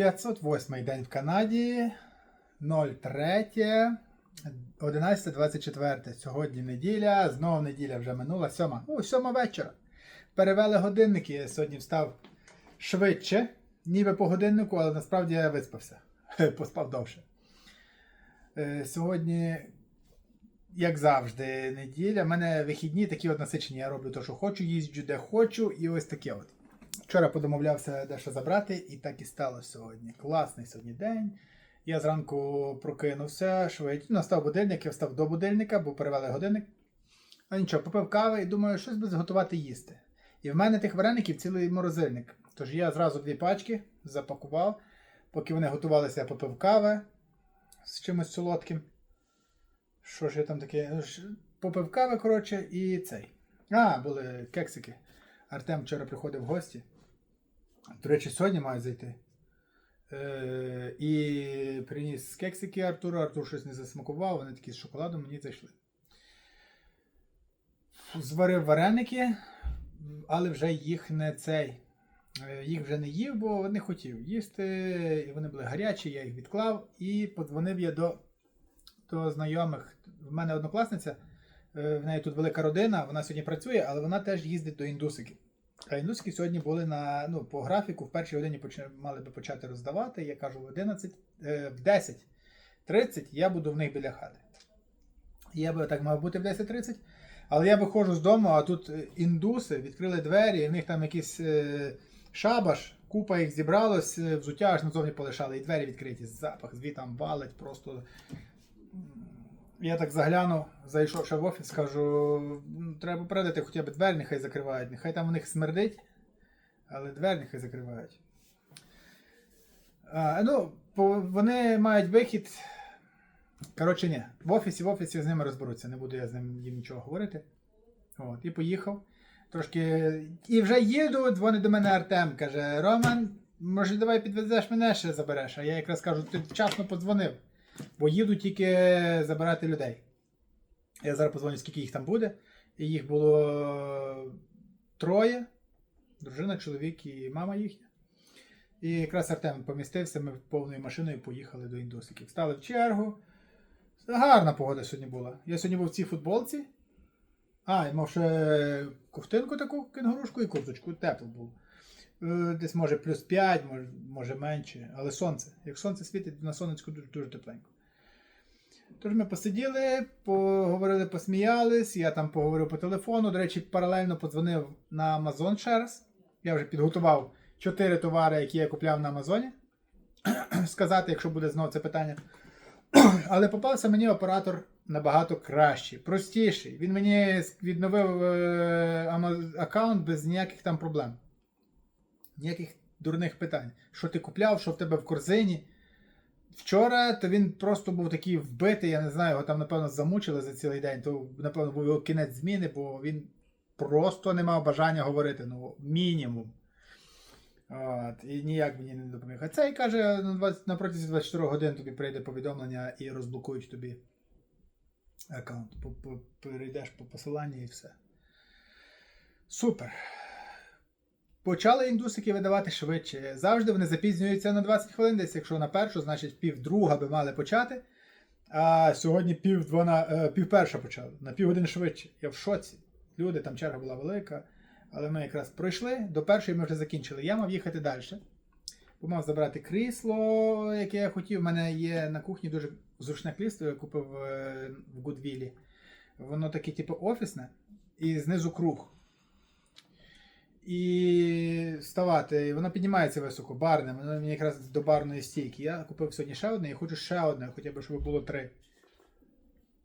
508 день в Канаді. 03. 11.24. Сьогодні неділя. Знову неділя вже минула. Сьома. О, сьома вечора. Перевели годинники. Я сьогодні встав швидше, ніби по годиннику, але насправді я виспався. Поспав довше. Е, Сьогодні, як завжди, неділя. У мене вихідні такі от насичені. Я роблю те, що хочу, їжджу де хочу, і ось таке от. Вчора подомовлявся дещо забрати, і так і сталося сьогодні. Класний сьогодні день. Я зранку прокинувся швидше. Настав будильник, я встав до будильника, бо перевели годинник. А нічого, попив кави і думаю, щось би зготувати їсти. І в мене тих вареників цілий морозильник. Тож я зразу дві пачки запакував. Поки вони готувалися, я попив кави з чимось солодким. Що ж я там таке? Ну, Попив кави, коротше, і цей. А, були кексики. Артем вчора приходив в гості. До речі, сьогодні мають зайти. Е, і приніс кексики Артуру. Артур щось не засмакував, вони такі з шоколадом мені зайшли. Зварив вареники, але вже їх не цей. Е, Їх вже не їв, бо не хотів їсти. І вони були гарячі, я їх відклав і подзвонив я до, до знайомих. В мене однокласниця, е, в неї тут велика родина, вона сьогодні працює, але вона теж їздить до індусиків. Індусики сьогодні були на, ну, по графіку, в першій годині почи- мали би почати роздавати. Я кажу, в 11, е, в 10.30 я буду в них біля хати. Я би так мав бути в 10.30. Але я виходжу з дому, а тут е, індуси відкрили двері, і в них там якийсь е, шабаш, купа їх зібралось, взуття аж назовні полишали, і двері відкриті, запах звітам валить, просто. Я так заглянув, зайшовши в офіс, кажу, «М, треба попередити хоча б двері, нехай закривають. Нехай там у них смердить, але двері нехай закривають. А, ну, вони мають вихід. Коротше, ні. В офісі, в офісі з ними розберуться, не буду я з ним їм нічого говорити. От, і поїхав. Трошки. І вже їду, дзвонить до мене Артем, каже: Роман, може, давай підвезеш мене ще забереш. А я якраз кажу, ти вчасно подзвонив, бо їду тільки забирати людей. Я зараз подзвоню, скільки їх там буде. І їх було троє: дружина, чоловік і мама їхня. І якраз Артем помістився, ми повною машиною поїхали до індусиків. Стали в чергу. Гарна погода сьогодні була. Я сьогодні був в цій футболці. А, і мав ще ковтинку таку кенгурушку і курточку. Тепло було. Е, Десь може плюс 5, може, менше. Але сонце. Як сонце світить, на сонечку дуже тепленько. Тож ми посиділи, поговорили, посміялись. Я там поговорив по телефону. До речі, паралельно подзвонив на Amazon ще раз. Я вже підготував 4 товари, які я купляв на Амазоні. Сказати, якщо буде знову це питання. Але попався мені оператор набагато кращий, простіший. Він мені відновив е, аккаунт без ніяких там проблем. Ніяких дурних питань. Що ти купляв, що в тебе в корзині. Вчора то він просто був такий вбитий, я не знаю, його там, напевно, замучили за цілий день. То, напевно, був його кінець зміни, бо він просто не мав бажання говорити. Ну, мінімум. От, і ніяк мені не допоміг. А цей каже, на, 20, на протязі 24 годин тобі прийде повідомлення і розблокують тобі аккаунт. Перейдеш по посиланню і все. Супер. Почали індусики видавати швидше. Завжди вони запізнюються на 20 хвилин, десь якщо на першу, значить пів друга би мали почати. А сьогодні пів, двона, е, пів перша почали. На пів години швидше. Я в шоці. Люди, там черга була велика. Але ми якраз пройшли, до першої ми вже закінчили. Я мав їхати далі. Бо мав забрати крісло, яке я хотів. У мене є на кухні дуже зручне крісло, я купив е, в Гудвілі. Воно таке, типу, офісне, і знизу круг. І вставати, і воно піднімається високо, барне, воно мені якраз до барної стійки. Я купив сьогодні ще одне і хочу ще одне, хоча б щоб було три.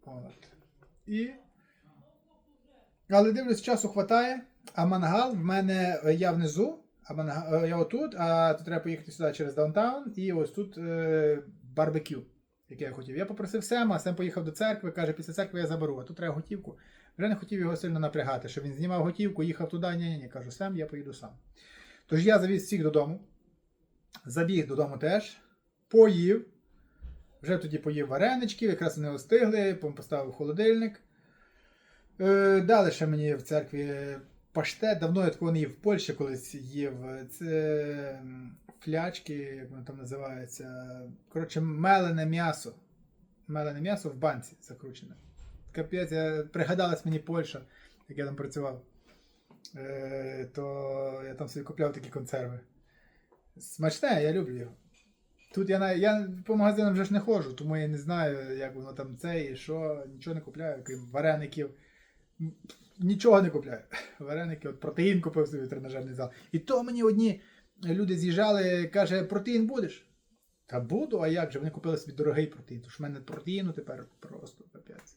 От. І. Але дивлюсь, часу хватає, а мангал в мене е, я внизу, а мангал, е, я отут, а тут треба поїхати сюди через даунтаун, і ось тут е, барбекю, яке я хотів. Я попросив Сема, Сем поїхав до церкви, каже, після церкви я заберу, а тут треба готівку. Вже не хотів його сильно напрягати, що він знімав готівку, їхав туди, ні, ні, кажу, Сем, я поїду сам. Тож я завіз всіх додому, забіг додому теж, поїв. Вже тоді поїв варенички, якраз вони остигли, поставив холодильник. Е, дали ще мені в церкві паштет. Давно я такого не їв в Польщі колись їв. Це флячки, як воно там називається. Коротше, мелене м'ясо. Мелене м'ясо в банці закручене. Капець, я, пригадалась мені Польща, як я там працював. Е, то я там собі купляв такі консерви. Смачне, я люблю його. Тут я, я по магазинам вже ж не ходжу, тому я не знаю, як воно там це і що. Нічого не купляю, крім вареників. Нічого не купляю. Вареники, от протеїн купив собі в тренажерний зал. І то мені одні люди з'їжджали, каже, протеїн будеш? Та буду, а як же? Вони купили собі дорогий протеїн. Тож в мене протеїну тепер просто капець.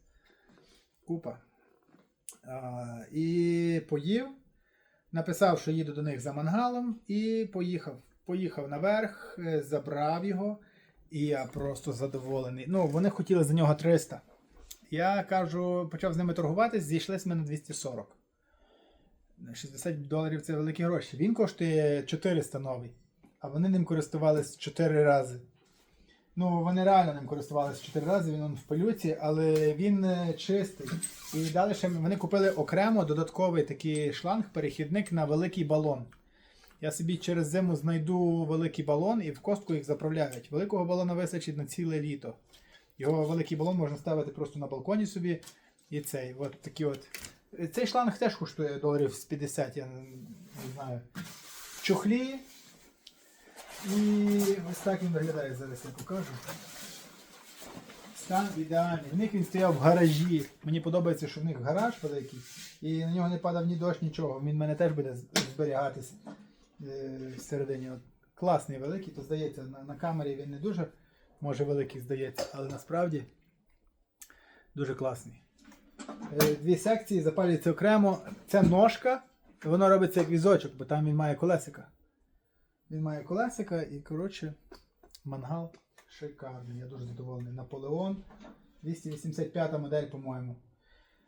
Купа. А, і поїв, написав, що їду до них за мангалом, і поїхав. Поїхав наверх, е, забрав його, і я просто задоволений. Ну, вони хотіли за нього 300. Я кажу, почав з ними торгуватись, зійшлися ми на 240. 60 доларів це великі гроші. Він коштує 400 новий, а вони ним користувались 4 рази. Ну, вони реально ним користувалися 4 рази, він в пилюці, але він е, чистий. І далі ще вони купили окремо додатковий такий шланг, перехідник на великий балон. Я собі через зиму знайду великий балон і в костку їх заправляють. Великого балона вистачить на ціле літо. Його великий балон можна ставити просто на балконі собі. І цей. От такі от. Цей шланг теж коштує доларів з 50, я не, знаю. В чохлі. І ось так він виглядає зараз, я покажу. Стан ідеальний. В них він стояв в гаражі. Мені подобається, що в них гараж великий, і на нього не падав ні дощ, нічого. Він в мене теж буде з- зберігатись е, всередині. От, класний великий, то здається, на, на камері він не дуже може великий здається, але насправді дуже класний. Е, Дві секції запалюються окремо. Це ножка, воно робиться як візочок, бо там він має колесика. Він має колесика і, коротше, мангал шикарний. Я дуже задоволений. Наполеон 285 модель, по-моєму.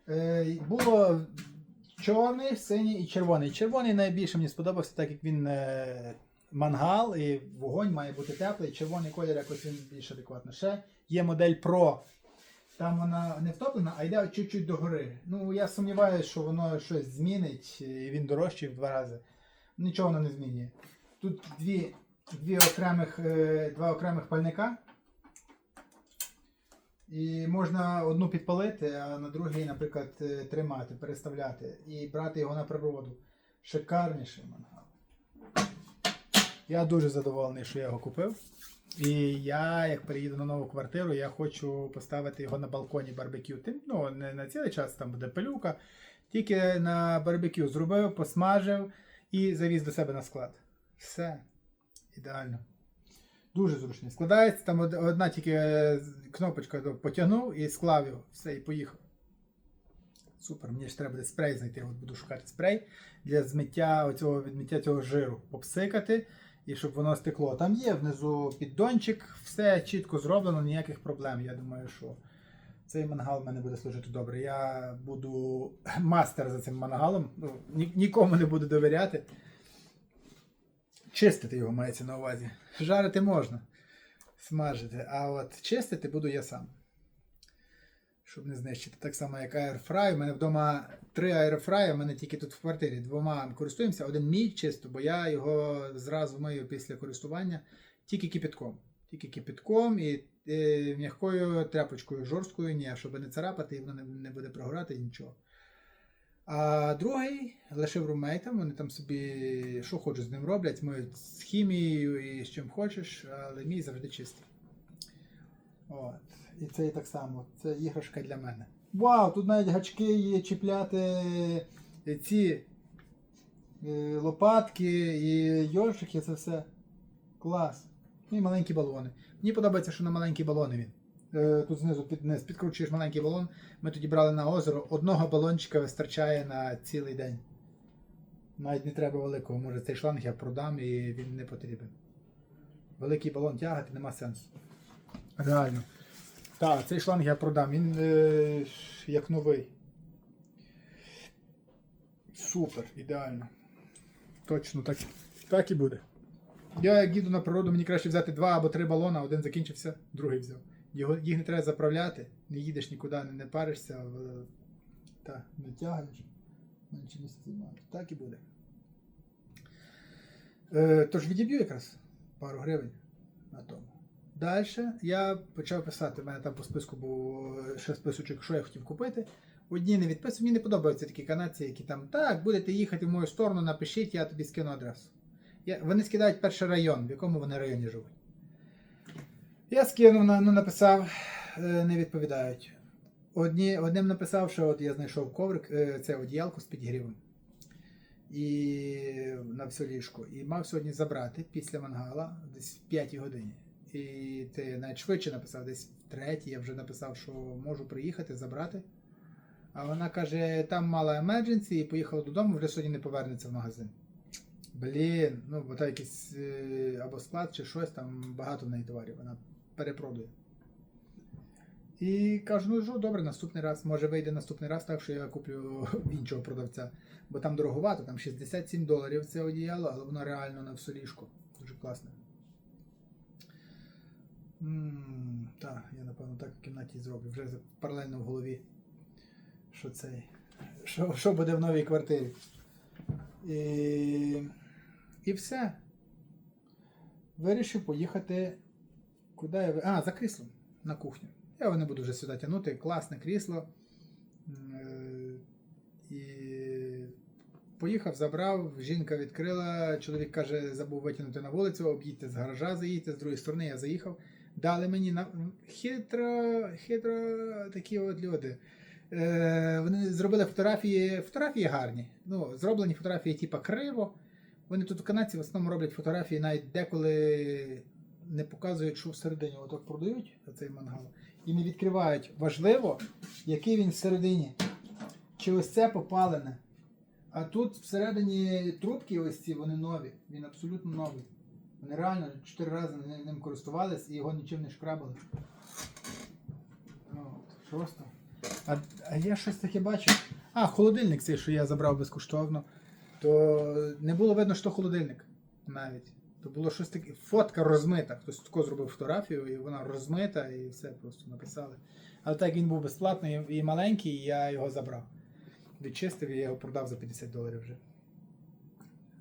Е, було чорний, синій і червоний. Червоний найбільше мені сподобався, так як він е, мангал і вогонь має бути теплий. Червоний колір якось він більш адекватно. Ще є модель Pro. Там вона не втоплена, а йде чуть-чуть догори. Ну, я сумніваюся, що воно щось змінить, і він дорожчий в два рази. Нічого воно не змінює. Тут дві, дві окремих, е, два окремих пальника. І можна одну підпалити, а на другий, наприклад, е, тримати, переставляти і брати його на природу. Шикарніший мангал. Я дуже задоволений, що я його купив. І я, як переїду на нову квартиру, я хочу поставити його на балконі барбекю. Тим, ну, не на цілий час там буде пилюка. Тільки на барбекю зробив, посмажив і завіз до себе на склад. Все. Ідеально. Дуже зручний. Складається, там одна тільки е, кнопочка до- потягнув і склав його. Все, і поїхав. Супер, мені ж треба буде спрей знайти. От буду шукати спрей для змиття оцього, відмиття цього жиру. Обсикати і щоб воно стекло. Там є внизу піддончик, все чітко зроблено, ніяких проблем. Я думаю, що цей мангал в мене буде служити добре. Я буду мастер за цим мангалом. Ну, ні- нікому не буду довіряти. Чистити його мається на увазі. Жарити можна, смажити, а от чистити буду я сам. Щоб не знищити. Так само, як аерфрай. У мене вдома три аерфраї, у мене тільки тут в квартирі. Двома користуємося. Один мій чисто, бо я його зразу мию після користування тільки кипятком. Тільки кипятком і е, м'якою тряпочкою жорсткою, ні, щоб не царапати, і воно не, не буде прогорати і нічого. А другий лишив румейтам, вони там собі що хочуть з ним роблять, миють з хімією і з чим хочеш, але мій завжди чистий. От. І це і так само. Це іграшка для мене. Вау, тут навіть гачки є чіпляти е, ці е, лопатки і йоршики, це все. Клас. І маленькі балони. Мені подобається, що на маленькі балони він. Е, Тут знизу під, низ підкручуєш маленький балон. Ми тоді брали на озеро. Одного балончика вистачає на цілий день. Навіть не треба великого. Може цей шланг я продам і він не потрібен. Великий балон тягати нема сенсу. Реально. Так, цей шланг я продам. Він е, як новий. Супер, ідеально. Точно так, так і буде. Я як їду на природу, мені краще взяти два або три балона, один закінчився, другий взяв. Його, їх не треба заправляти, не їдеш нікуди, не, не паришся, в- та, не тягаєш, менше місця займає. Так і буде. Е, тож відіб'ю якраз. пару гривень на тому. Далі я почав писати. У мене там по списку був е, ще списочок, що я хотів купити. Одні не відписую, мені не подобаються такі канадці, які там так, будете їхати в мою сторону, напишіть, я тобі скину адресу. Я, вони скидають перший район, в якому вони районі живуть. Я скинув, ну, написав, е, не відповідають. Одні, одним написав, що от я знайшов коврик, е, це одіялко з підігрівом. І на все ліжко. І мав сьогодні забрати після мангала десь в 5 годині. І ти навіть швидше написав, десь в третій я вже написав, що можу приїхати, забрати. А вона каже, там мала емердженсі і поїхала додому, вже сьогодні не повернеться в магазин. Блін, ну бо та якийсь е, або склад чи щось, там багато в неї товарів, вона перепродує. І кажу, ну що, добре, наступний раз, може вийде наступний раз так, що я куплю в іншого продавця. Бо там дороговато, там 67 доларів це одіяло, але воно реально на все ліжко. Дуже класне. Так, я напевно так в кімнаті зроблю. Вже паралельно в голові. Що цей. Що, що буде в новій квартирі. І, і все. Вирішив поїхати. Куди я. А, за кріслом на кухню. Я його не буду вже сюди тягнути. Класне крісло. Е, І поїхав, забрав, жінка відкрила, чоловік каже, забув витягнути на вулицю, об'їдьте з гаража, заїдьте, з другої сторони я заїхав. Дали мені на хитро, хитро такі от люди. Е, вони зробили фотографії, фотографії гарні. Ну, зроблені фотографії, типа криво. Вони тут у канадці в основному роблять фотографії, навіть деколи не показують, що всередині отак продають цей мангал. І не відкривають. Важливо, який він всередині. Чи ось це попалене. А тут всередині трубки ось ці, вони нові. Він абсолютно новий. Вони реально чотири рази ним користувались і його нічим не шкрабали. От, просто. А, а я щось таке бачив. А, холодильник цей, що я забрав безкоштовно, то не було видно, що холодильник навіть. То було щось таке, фотка розмита. Хтось тако зробив фотографію, і вона розмита, і все просто написали. Але так він був безплатний і маленький, і я його забрав. Відчистив і я його продав за 50 доларів вже.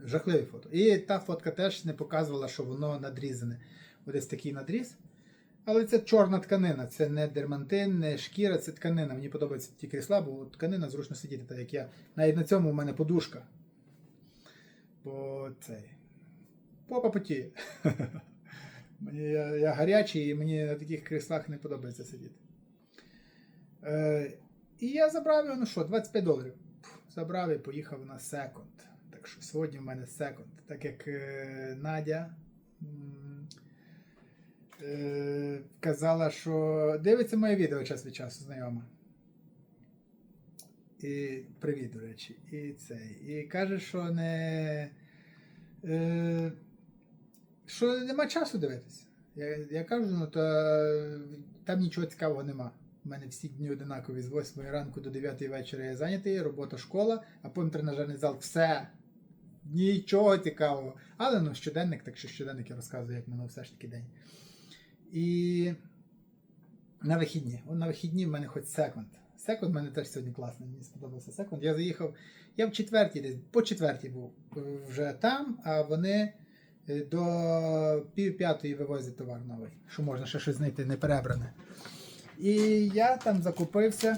Жахливе фото. І та фотка теж не показувала, що воно надрізане. Ось такий надріз. Але це чорна тканина, це не дермантин, не шкіра, це тканина. Мені подобаються ті крісла, бо тканина зручно сидіти, так як я. Навіть на цьому у мене подушка. Бо цей. Попа потіє. Мені, я, я гарячий і мені на таких кріслах не подобається сидіти. Е, і я забрав його, ну що, 25 доларів. Забрав і поїхав на секонд. Так що сьогодні в мене секонд. Так як е, Надя е, казала, що дивиться моє відео час від часу, знайома. І привіт, до речі. І цей. І каже, що не. Е, що нема часу дивитися. Я, я кажу, ну то там нічого цікавого нема. У мене всі дні одинакові з 8 ранку до 9 вечора я зайнятий, робота, школа, а потім тренажерний зал. Все. Нічого цікавого. Але ну, щоденник, так що щоденник я розказую, як минув все ж таки день. І на вихідні. На вихідні в мене хоч секунд. Секунд в мене теж сьогодні класний, мені сподобався секунд. Я заїхав, я в четвертій десь, по четвертій був е, вже там, а вони до пів п'ятої вивозять товар новий, що можна ще щось знайти не перебране. І я там закупився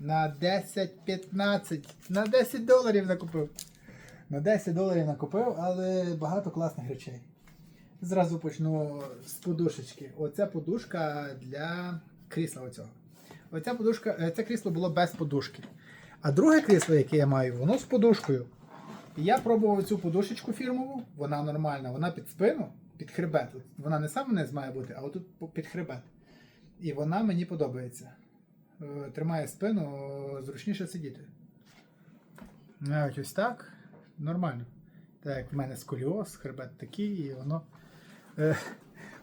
на 10-15, на 10 доларів накупив. На 10 доларів накупив, але багато класних речей. Зразу почну з подушечки. Оця подушка для крісла оцього. Оця подушка, е, це крісло було без подушки. А друге крісло, яке я маю, воно з подушкою. Я пробував цю подушечку фірмову, вона нормальна, вона під спину, під хребет. Вона не сам вниз має бути, а отут під хребет. І вона мені подобається. Е, Тримає спину, е, зручніше сидіти. Навіть ось так. Нормально. Так як в мене сколіоз, хребет такий, і воно. Е,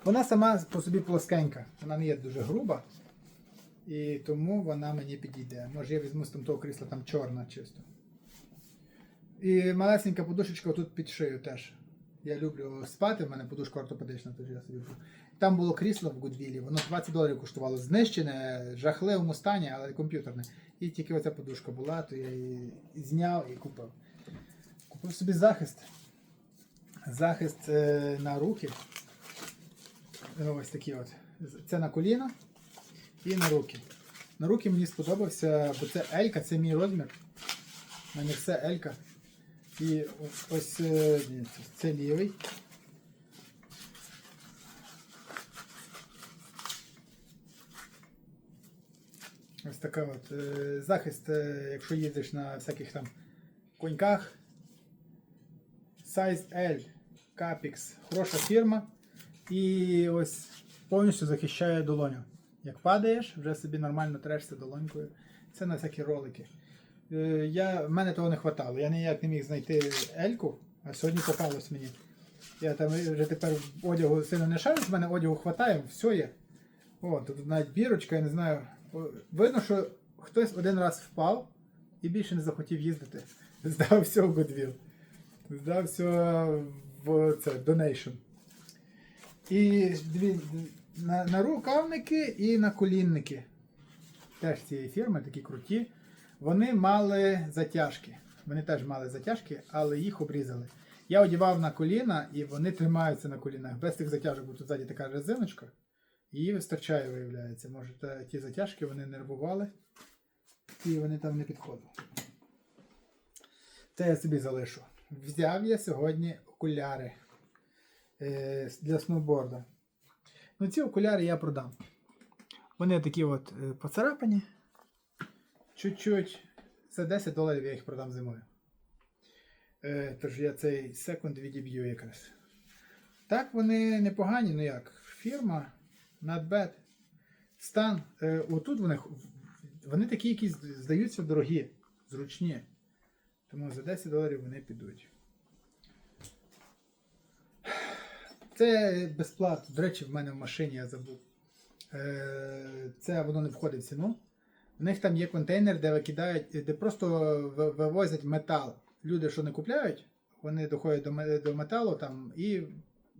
вона сама по собі плоскенька. Вона не є дуже груба. І тому вона мені підійде. Може я візьму з того крісла, там чорна чисто. І малесенька подушечка тут під шию теж. Я люблю спати, в мене подушка ортопедична, тож я собі. Там було крісло в Гудвілі, воно 20 доларів коштувало. Знищене, жахливому стані, але комп'ютерне. І тільки оця подушка була, то я її зняв і купив. Купив собі захист. Захист е, на руки. ось такі от. Це на коліна і на руки. На руки мені сподобався, бо це Елька, це мій розмір. У мене все Елька. І ось, е, це лівий. Ось така от е, захист, е, якщо їздиш на всяких там коньках. Size L Capix. Хороша фірма. І ось повністю захищає долоню. Як падаєш, вже собі нормально трешся долонькою. Це на всякі ролики. Е, Я, в мене того не вистачало. Я ніяк не міг знайти Ельку, а сьогодні попалось мені. Я там вже тепер одягу сильно не шарю, в мене одягу вистачає, все є. О, тут навіть бірочка, я не знаю. Видно, що хтось один раз впав і більше не захотів їздити. Здав все в Goodwill. Здав все в це, Donation. І дві, на, на рукавники і на колінники. Теж цієї фірми, такі круті. Вони мали затяжки. Вони теж мали затяжки, але їх обрізали. Я одягав на коліна і вони тримаються на колінах. Без тих затяжок, бо тут ззаді така резиночка. Її вистачає, виявляється. Може, ті затяжки вони нервували і вони там не підходили. Це я собі залишу. Взяв я сьогодні окуляри е, для сноуборда. Ну, ці окуляри я продам. Вони такі от е, поцарапані. Чуть-чуть. За 10 доларів я їх продам зимою. Е, тож я цей секунд відіб'ю якраз. Так, вони непогані, ну як. Фірма, bad. Стан. Е, отут вони, вони такі, які здаються дорогі, зручні. Тому за 10 доларів вони підуть. Це безплатно. До речі, в мене в машині я забув. Е, Це воно не входить в ціну. В них там є контейнер, де викидають, де просто вивозять метал. Люди, що не купляють, вони доходять до, до металу там і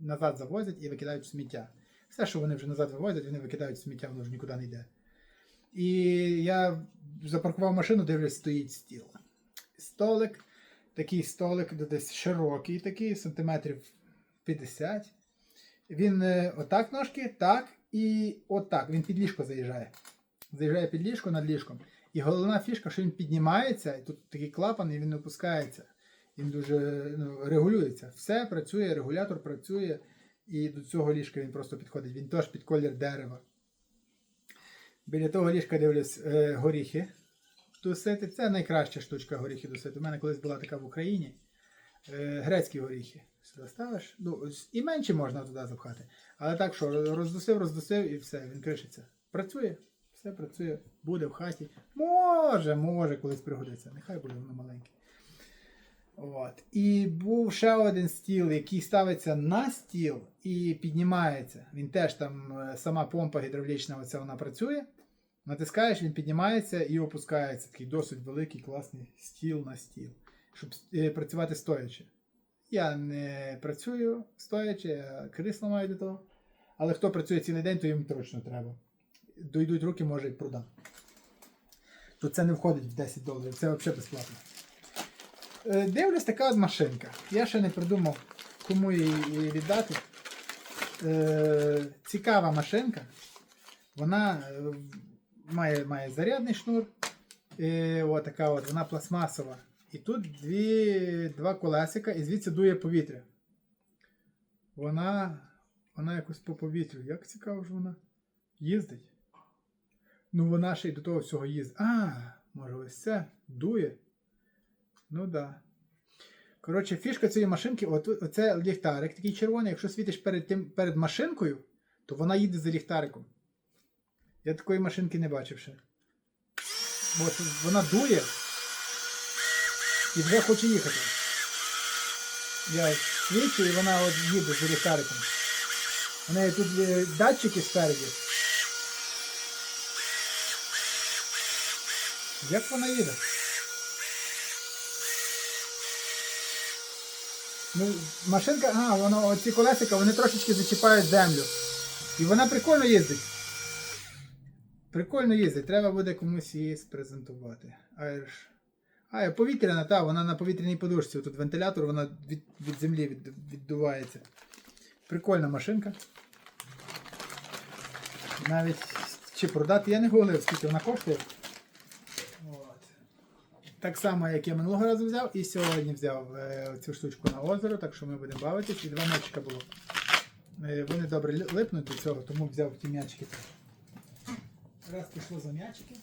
назад завозять і викидають сміття. Все, що вони вже назад вивозять, вони викидають сміття, воно ж нікуди не йде. І я запаркував машину, дивлюсь, стоїть стіл. Столик, такий столик, де десь широкий, такий, сантиметрів 50. Він е, отак ножки, так і отак. Він під ліжко заїжджає. Заїжджає під ліжко над ліжком. І головна фішка, що він піднімається, і тут такий клапан, і він не опускається. Він дуже ну, регулюється. Все працює, регулятор працює, і до цього ліжка він просто підходить. Він теж під колір дерева. Біля того ліжка дивлюсь е, горіхи досити. Це найкраща штучка горіхи досити. У мене колись була така в Україні. Е, грецькі горіхи. Сюди ставиш. Ну, і менше можна туди запхати. Але так що, роздусив, роздусив і все, він кришиться. Працює, все працює, буде в хаті. Може, може, колись пригодиться. Нехай буде воно маленьке. От. І був ще один стіл, який ставиться на стіл і піднімається. Він теж там е, сама помпа гідравлічна, оця вона працює. Натискаєш, він піднімається і опускається. Такий досить великий, класний стіл на стіл, щоб е, працювати стоячи. Я не працюю стоячи, я крісло маю до того. Але хто працює цілий день, то їм точно треба. Дойдуть руки, може і продам. То це не входить в 10 доларів, це взагалі безплатно. Е, Дивлюсь, така машинка. Я ще не придумав, кому її віддати. Е, Цікава машинка. Вона е, має, має зарядний шнур. Е, от така от, вона пластмасова. І тут дві, два колесика, і звідси дує повітря. Вона, вона якось по повітрю. Як цікаво ж вона їздить. Ну, вона ще й до того всього їздить. А, може ось це дує. Ну так. Да. Коротше, фішка цієї машинки, от, оце ліхтарик такий червоний. Якщо світиш перед, тим, перед машинкою, то вона їде за ліхтариком. Я такої машинки не бачив ще. От вона дує і вже хоче їхати. Я свічу і вона от їде за ліхтариком. У неї тут датчики спереді. Як вона їде? Ну, машинка, а, воно, оці колесика, вони трошечки зачіпають землю. І вона прикольно їздить. Прикольно їздить, треба буде комусь її спрезентувати. Irish. А, повітряна, та, вона на повітряній подушці. Тут вентилятор, вона від, від землі від, віддувається. Прикольна машинка. Навіть чи продати я не говорив, скільки вона коштує. Так само, як я минулого разу взяв, і сьогодні взяв е, цю штучку на озеро, так що ми будемо бавитись. І два м'ячика було. Е, вони добре липнуть до цього, тому взяв ті м'ячики. Раз пішло за м'ячики.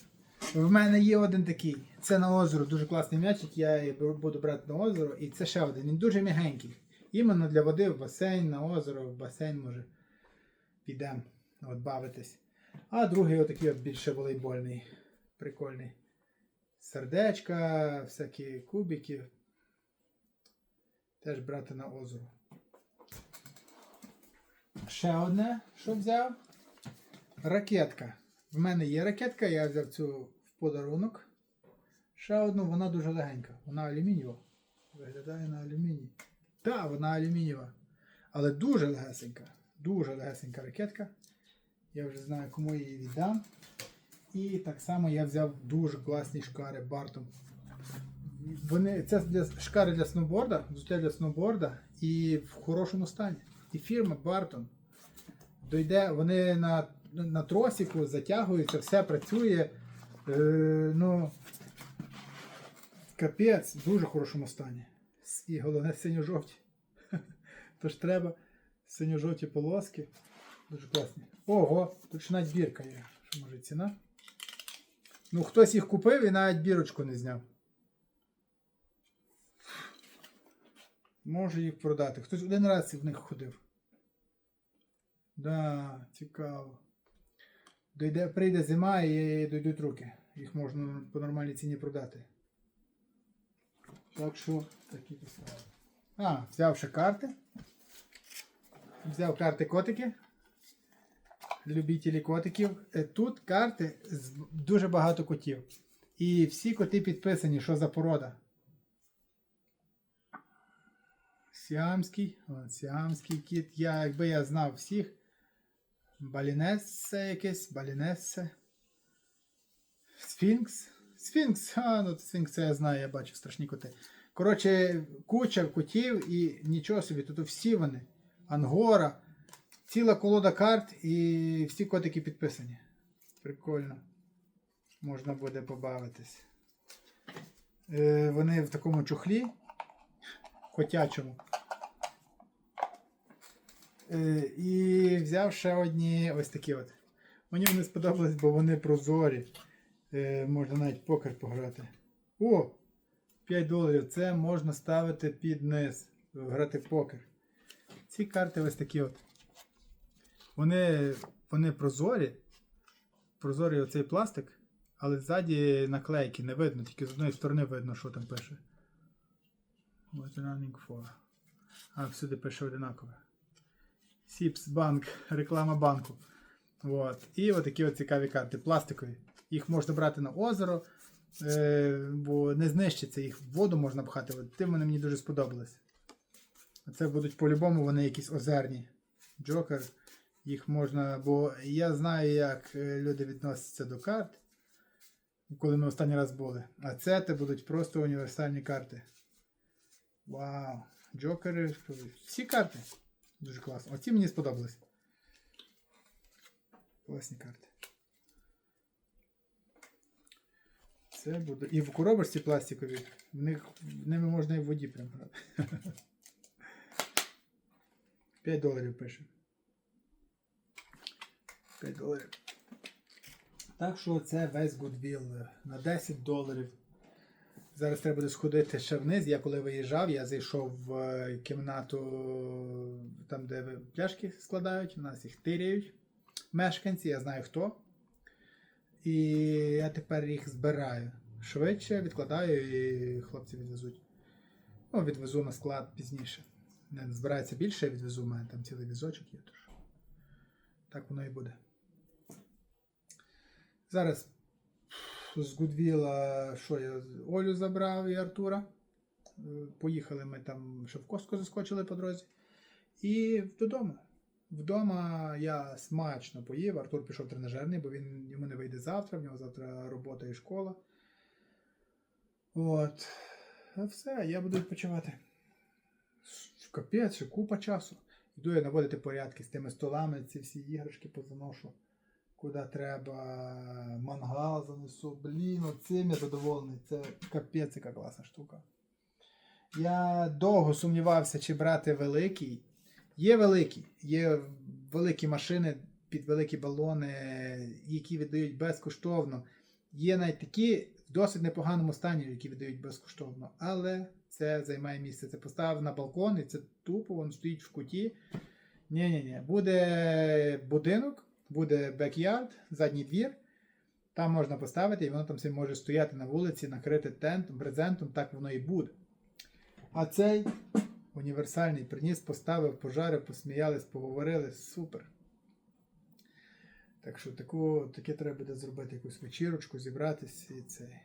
В мене є один такий. Це на озеро, дуже класний м'ячик. Я буду брати на озеро. І це ще один. Він дуже м'ягенький. Іменно для води в басейн, на озеро, в басейн може підемо бавитись. А другий отакий от більше волейбольний. Прикольний. Сердечка, всякі кубики. Теж брати на озеро. Ще одне, що взяв? Ракетка. В мене є ракетка, я взяв цю в подарунок. Ще одну, вона дуже легенька. Вона алюмінієва. Виглядає на алюміній. Так, вона алюмінієва. Але дуже легесенька. Дуже легесенька ракетка. Я вже знаю, кому її віддам. І так само я взяв дуже класні шкари Бартом. Вони, це для шкари для сноуборда, взуття для сноуборда і в хорошому стані. І фірма Бартон. Дойде, вони на, на тросику затягуються, все працює. Е, ну, капець, в дуже хорошому стані. І головне синьо-жовті. Тож треба синьо-жовті полоски. Дуже класні. Ого, тут бірка є. Що може ціна? Ну, хтось їх купив і навіть бірочку не зняв. Може їх продати. Хтось один раз в них ходив. Да, цікаво. Дойде, прийде зима і дойдуть руки. Їх можна по нормальній ціні продати. Так що такі справи. А, взяв ще карти. Взяв карти котики. Любителі котиків. Е, Тут карти з дуже багато котів. І всі коти підписані, що за порода. Сіамський, сіамський кіт. Я, якби я знав всіх. Балінессе якесь, балінессе. Сфінкс. Сфінкс, а, ну сфінкс я знаю, я бачу страшні коти. Коротше, куча котів і нічого собі, тут всі вони. Ангора, ціла колода карт і всі котики підписані. Прикольно. Можна буде побавитись. Е, вони в такому чохлі котячому. Е, і взяв ще одні ось такі от. Мені вони сподобались, бо вони прозорі. Е, можна навіть покер пограти. О! 5 доларів. Це можна ставити під низ. Грати покер. Ці карти ось такі от. Вони, вони прозорі. Прозорий оцей пластик, але ззаді наклейки не видно, тільки з одної сторони видно, що там пише. What's running for? А, всюди пише одинакове. Сіпс банк, реклама банку. От. І отакі от цікаві карти, пластикові. Їх можна брати на озеро, е, бо не знищиться, їх в воду можна пхати. От тим вони мені дуже сподобались. Це будуть по-любому вони якісь озерні. Джокер. Їх можна, бо я знаю, як е, люди відносяться до карт, коли ми останній раз були. А це те будуть просто універсальні карти. Вау! Джокери. Всі карти. Дуже класно. Оці мені сподобались. Класні карти. Це буде. І в коробочці пластикові. В них ними можна і в воді прям грати. 5 доларів пише. 5 доларів. Так що це весь Goodwill на 10 доларів. Зараз треба буде сходити ще вниз. Я коли виїжджав, я зайшов в е, кімнату, там, де пляшки складають, у нас їх тиряють мешканці, я знаю хто. І я тепер їх збираю швидше, відкладаю і хлопці відвезуть. Ну, відвезу на склад пізніше. Не збирається більше, я відвезу, у мене там цілий візочок є. Тож. Так воно і буде. Зараз з Гудвіла, що я Олю забрав і Артура. Е, Поїхали ми там, ще в Костку заскочили по дорозі. І додому. Вдома я смачно поїв. Артур пішов тренажерний, бо він йому не вийде завтра, в нього завтра робота і школа. От. А все, я буду відпочивати. Капець, купа часу. Йду я наводити порядки з тими столами, ці всі іграшки позаношу. Куди треба. Мангал занесу. Блін, оцим я задоволений. Це капець, яка класна штука. Я довго сумнівався, чи брати великий. Є великі, є великі машини під великі балони, які видають безкоштовно. Є навіть такі в досить непоганому стані, які видають безкоштовно. Але це займає місце. Це поставив на балкон і це тупо, він стоїть в куті. Ні-ні-ні. Буде будинок, буде бекярд, задній двір. Там можна поставити, і воно там може стояти на вулиці, накрити тентом, брезентом, так воно і буде. А цей універсальний приніс, поставив, пожарив, посміялись, поговорили. Супер. Так що таку, таке треба буде зробити якусь вечірочку, зібратися і цей.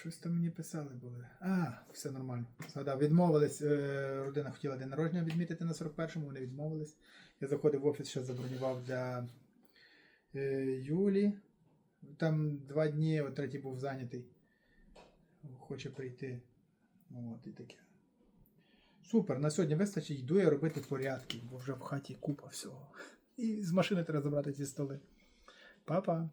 Щось там мені писали були. А, все нормально. Згадав, відмовились. Е, родина хотіла день народження відмітити на 41-му, вони відмовились. Я заходив в офіс, ще забронював для е, Юлі. Там два дні, от третій був зайнятий. Хоче прийти. От і таке. Супер, на сьогодні вистачить, йду я робити порядки, бо вже в хаті купа всього. І з машини треба забрати ці столи. Па-па.